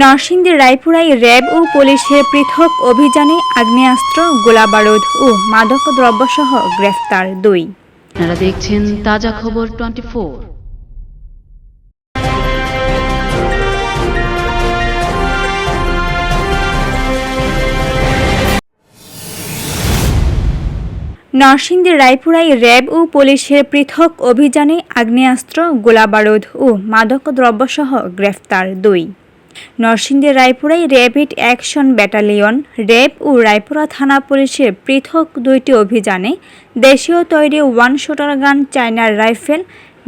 নরসিংদীর রায়পুরায় র্যাব ও পুলিশের পৃথক অভিযানে আগ্নেয়াস্ত্র গোলাবারুদ ও মাদক দ্রব্যসহ গ্রেফতার দুই। আপনারা দেখছেন তাজা খবর টোয়েন্টি নরসিংদীর রায়পুরায় র্যাব ও পুলিশের পৃথক অভিযানে আগ্নেয়াস্ত্র গোলাবারুদ ও মাদক দ্রব্যসহ গ্রেফতার দুই। নরসিংদীর রায়পুরায় র্যাপিড অ্যাকশন ব্যাটালিয়ন, র্যাব ও রায়পুরা থানা পুলিশের পৃথক দুইটি অভিযানে দেশীয় তৈরি ওয়ান শুটার গান চায়নার রাইফেল,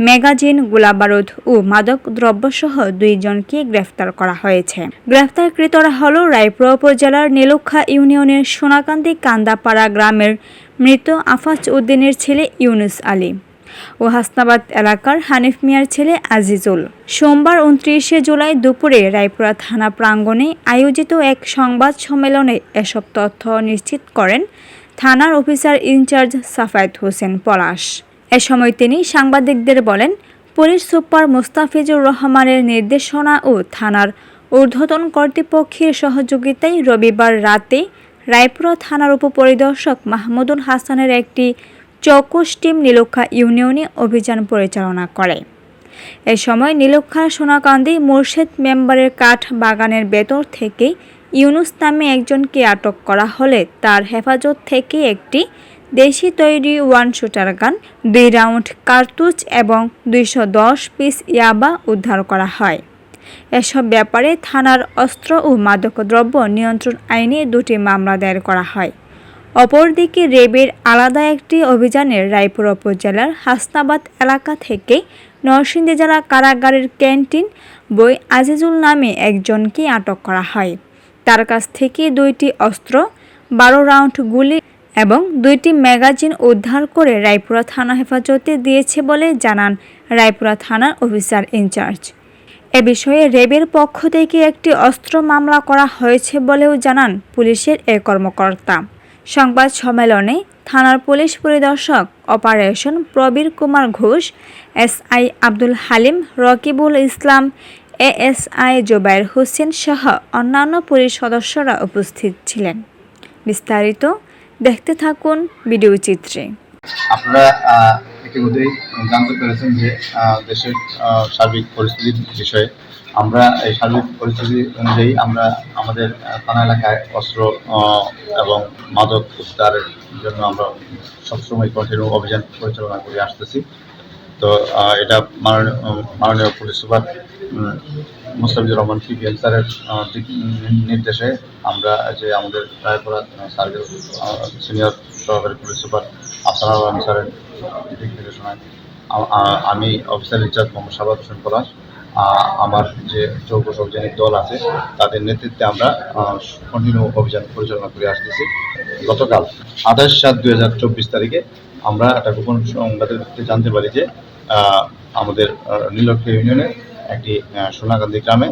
ম্যাগাজিন, গোলাবারুদ ও মাদক দ্রব্যসহ দুইজনকে গ্রেফতার করা হয়েছে। গ্রেফতারকৃতরা হল রায়পুরা উপজেলার নীলক্ষা ইউনিয়নের সোনাকান্দি কান্দাপাড়া গ্রামের মৃত আফাজ উদ্দিনের ছেলে ইউনুস আলী। ও হাসনাবাদ এলাকার হানিফ মিয়ার ছেলে আজিজুল। সোমবার উনত্রিশে জুলাই দুপুরে রায়পুরা থানা প্রাঙ্গণে আয়োজিত এক সংবাদ সম্মেলনে এসব তথ্য নিশ্চিত করেন থানার অফিসার ইনচার্জ সাফায়েত হোসেন পলাশ। এ সময় তিনি সাংবাদিকদের বলেন, পুলিশ সুপার মোস্তাফিজুর রহমানের নির্দেশনা ও থানার ঊর্ধ্বতন কর্তৃপক্ষের সহযোগিতায় রবিবার রাতে রায়পুরা থানার উপপরিদর্শক মাহমুদুল হাসানের একটি চৌকুশ টিম নীলক্ষা ইউনিয়নে অভিযান পরিচালনা করে। এ সময় নীলক্ষার সোনাকান্দি, মুর্শেদ মেম্বারের কাঠ বাগানের ভেতর থেকে ইউনুস নামে একজনকে আটক করা হলে তার হেফাজত থেকে একটি দেশি তৈরি ওয়ান শুটার গান, দুই রাউন্ড কার্তুজ এবং দুইশো দশ পিস ইয়াবা উদ্ধার করা হয়। এসব ব্যাপারে থানার অস্ত্র ও মাদকদ্রব্য নিয়ন্ত্রণ আইনে দুটি মামলা দায়ের করা হয়। অপরদিকে রেবের আলাদা একটি অভিযানে রায়পুর উপজেলার হাসনাবাদ এলাকা থেকে নরসিংদী জেলা কারাগারের ক্যান্টিন বই আজিজুল নামে একজনকে আটক করা হয়। তার কাছ থেকে দুইটি অস্ত্র, বারো রাউন্ড গুলি এবং দুইটি ম্যাগাজিন উদ্ধার করে রায়পুরা থানা হেফাজতে দিয়েছে বলে জানান রায়পুরা থানার অফিসার ইনচার্জ। এ বিষয়ে রেবের পক্ষ থেকে একটি অস্ত্র মামলা করা হয়েছে বলেও জানান পুলিশের এ কর্মকর্তা। সংবাদ সম্মেলনে থানার পুলিশ পরিদর্শক operation Prabir Kumar Ghosh, SI Abdul Halim, Rakibul Islam, ASI Jobayer Hossain সহ অন্যান্য পুলিশ সদস্যরা উপস্থিত ছিলেন। বিস্তারিত দেখতে থাকুন ভিডিও চিত্রে। আপনারা ইতিমধ্যেই জানতে পেরেছেন যে দেশের সার্বিক পরিস্থিতির বিষয়ে। আমরা এই সার্বিক পরিস্থিতি অনুযায়ী আমরা আমাদের থানা এলাকায় অস্ত্র এবং মাদক উদ্ধারের জন্য আমরা সবসময় কন্টিনিউ অভিযান পরিচালনা করে আসতেছি। তো এটা মাননীয় মাননীয় police super Mustafizur Rahman PPM স্যারের নির্দেশে আমরা যে আমাদের রায়পুরা সার্কেল সিনিয়র সহকারী পুলিশ সুপার আফসার আলম স্যারের দিক নির্দেশনায় আমি officer in charge Mohammad Sabad Hossain Palash আমার যে চৌক সবজনিক দল আছে, তাদের নেতৃত্বে আমরা কন্টিনিউ অভিযান পরিচালনা করে আসতেছি। গতকাল আঠাশ সাত দুই হাজার চব্বিশ তারিখে আমরা একটা গোপন সংবাদের জানতে পারি যে আমাদের নীলক্ষা ইউনিয়নে একটি সোনাকান্দি গ্রামে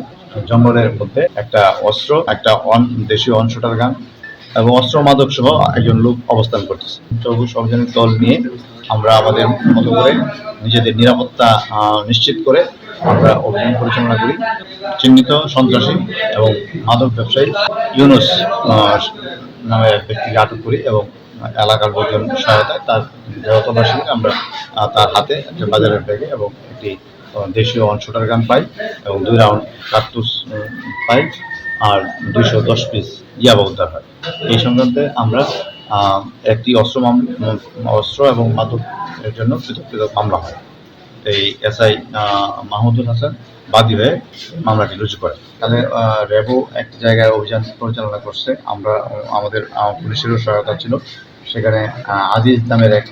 জঙ্গলের মধ্যে একটা অস্ত্র একটা দেশীয় অংশটার গান এবং অস্ত্র মাদক সহ একজন লোক অবস্থান করতেছে। চৌকুশ অভিযানের দল নিয়ে আমরা আমাদের মতো করে নিজেদের নিরাপত্তা নিশ্চিত করে আমরা অভিযান পরিচালনা করি। চিহ্নিত সন্ত্রাসী এবং মাদক ব্যবসায়ী ইউনুস আহ, নামে এক ব্যক্তিকে আটক করি এবং এলাকার লোকজন সহায়তায় তার দেহতলাশি আমরা তার হাতে একটা বাজারের ব্যাগে এবং একটি দেশীয় অনশোটার গান পাই এবং দুই রাউন্ড কার্তুস পাই আর দুইশো দশ পিস ইয়াবা উদ্ধার হয়। এই সংক্রান্তে আমরা একটি অস্ত্র অস্ত্র এবং মাদক এর জন্য পৃথক পৃথক মামলা হয়। এই এসআই মাহমুদুল হাসান বাদী হয়ে মামলাটি রুজু করে তাহলে র্যাবও একটি জায়গায় অভিযান পরিচালনা করছে। আমরা, আমাদের পুলিশেরও সহায়তা ছিল। সেখানে আজিজ নামের এক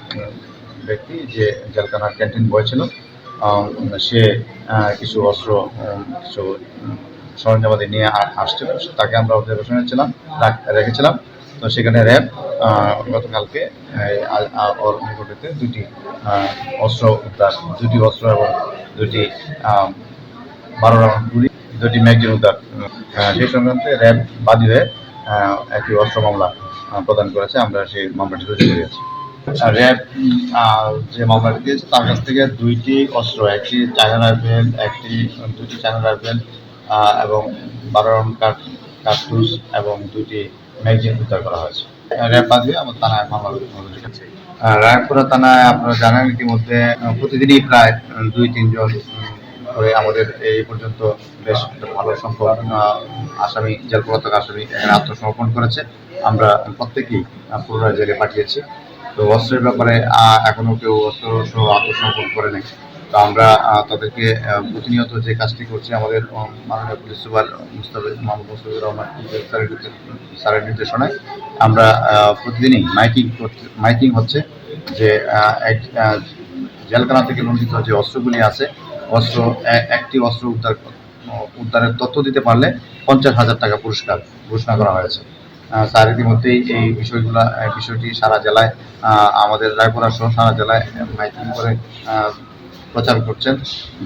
ব্যক্তি যে জেলখানার ক্যান্টিন বয় ছিল সে কিছু অস্ত্র কিছু সরঞ্জামাদি নিয়ে আসছিল। তাকে আমরা অবজারভেশনে ছিলাম, রাখ- রেখেছিলাম। তো সেখানে র্যাব গতকালকে ওর নিকটেতে দুটি অস্ত্র উদ্ধার দুটি অস্ত্র এবং দুটি বারো রাউন্ড গুলি দুটি ম্যাগজিন উদ্ধার সেই সংক্রান্তে র্যাব বাদী হয়ে একটি অস্ত্র মামলা প্রদান করেছে। আমরা সেই মামলাটি রুজু আর র্যাব আহ, যে মামলাটি তার কাছ থেকে দুইটি অস্ত্র একটি চায়না রাইফেল একটি দুটি চায়না রাইফেল এবং বারো রাউন্ড কার কার্তুস এবং দুটি ম্যাগজিন উদ্ধার করা হয়েছে। র্যাব বাদে আমার থানায় মামলা রায়পুরা থানায় আপনারা জানেন ইতিমধ্যে প্রতিদিনই প্রায় দুই তিনজন করে আমাদের এই পর্যন্ত বেশ ভালো সংখ্যক আসামি জেল পলাতক আসামি এখানে আত্মসমর্পণ করেছে। আমরা প্রত্যেকেই পুনরায় জেলে পাঠিয়েছি। তো অস্ত্রের ব্যাপারে আহ, এখনও কেউ অস্ত্র আত্মসমর্পণ করে নেই। তো আমরা তাদেরকে প্রতিনিয়ত যে কাজটি করছি আমাদের মাননীয় পুলিশ সুপার মুস্তাফিজ মোহাম্মদ মুস্তাফিজুর রহমান স্যারের নির্দেশনায় আমরা প্রতিদিনই মাইকিং মাইকিং হচ্ছে যে জেলখানা থেকে লঙ্ঘিত যে অস্ত্রগুলি আছে অস্ত্র একটি অস্ত্র উদ্ধার উদ্ধারের তথ্য দিতে পারলে পঞ্চাশ হাজার টাকা পুরস্কার ঘোষণা করা হয়েছে। স্যার ইতিমধ্যেই এই বিষয়গুলো বিষয়টি সারা জেলায় আমাদের রায়পুরা সহ সারা জেলায় মাইকিং করে প্রচার করছেন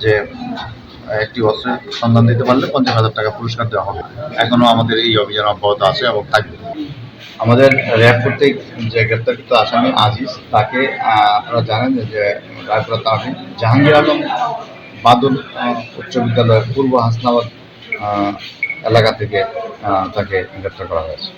যে একটি অস্ত্রের সন্ধান দিতে পারলে পঞ্চাশ হাজার টাকা পুরস্কার দেওয়া হবে। এখনও আমাদের এই অভিযান অব্যাহত আছে এবং থাকবে। আমাদের র্যাব কর্তৃক যে গ্রেপ্তারকৃত আসামি আজিজ, তাকে আপনারা জানেন যে রায়পুরা তাহিন জাহাঙ্গীর আলম বাদল উচ্চ বিদ্যালয়ের পূর্ব হাসনাবাদ এলাকা থেকে তাকে গ্রেপ্তার করা হয়েছে।